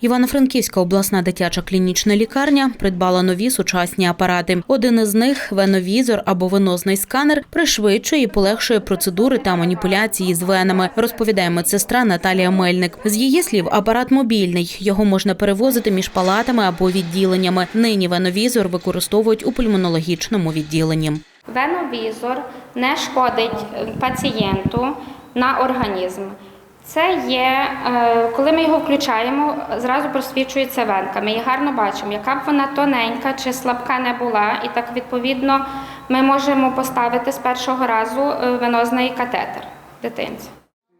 Івано-Франківська обласна дитяча клінічна лікарня придбала нові сучасні апарати. Один із них веновізор або венозний сканер пришвидшує і полегшує процедури та маніпуляції з венами, розповідає медсестра Наталія Мельник. З її слів, апарат мобільний. Його можна перевозити між палатами або відділеннями. Нині веновізор використовують у пульмонологічному відділенні. Веновізор не шкодить е, пацієнту на організм. Це є, е, коли ми його включаємо, зразу просвічується венка. Ми її гарно бачимо, яка б вона тоненька чи слабка не була, і так відповідно ми можемо поставити з першого разу е, венозний катетер дитинці.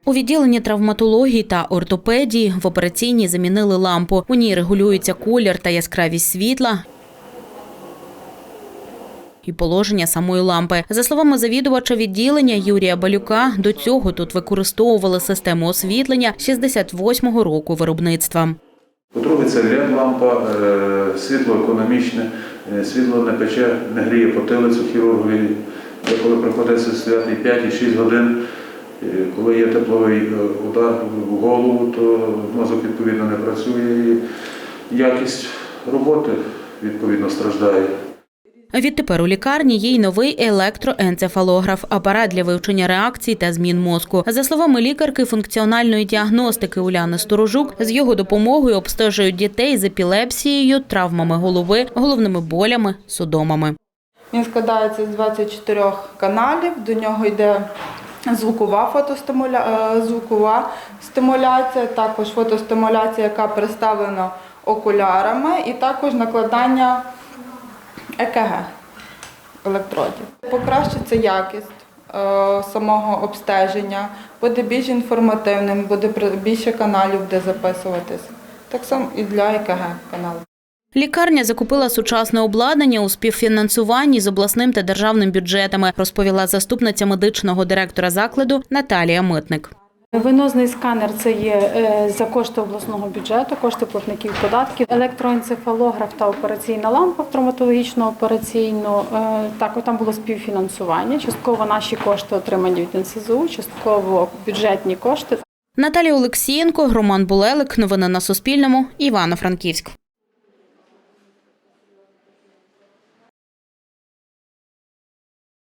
У відділенні травматології та ортопедії в операційній замінили лампу. У ній регулюється колір та яскравість світла. І положення самої лампи. За словами завідувача відділення Юрія Балюка, до цього тут використовували систему освітлення 68-го року виробництва. По-друге, це ряд лампа, е, світло економічне, е, світло не пече, не гріє потилицю хірургові. Коли приходиться стояти 5 і 6 годин, е, коли є тепловий удар в голову, то мозок відповідно не працює і якість роботи відповідно страждає. Відтепер у лікарні є й новий електроенцефалограф – апарат для вивчення реакцій та змін мозку. За словами лікарки функціональної діагностики Уляни Сторожук, з його допомогою обстежують дітей з епілепсією, травмами голови, головними болями, судомами. Він складається з 24 каналів, до нього йде звукова фотостимуля... е, звукова стимуляція, також фотостимуляція, яка представлена окулярами, і також накладання ЕКГ електродів. Покращиться якість е, самого обстеження, буде більш інформативним, буде більше каналів, де записуватись. Так само і для ЕКГ каналу. Лікарня закупила сучасне обладнання у співфінансуванні з обласним та державним бюджетами, розповіла заступниця медичного директора закладу Наталія Митник. Венозний сканер це є е, за кошти обласного бюджету, кошти платників податків, електроенцефалограф та операційна лампа в травматологічну операційну. Е, Так, там було співфінансування. Частково наші кошти отримані від НСЗУ, частково бюджетні кошти. Наталія Олексієнко, Роман Булелик. Новини на Суспільному. Івано-Франківськ.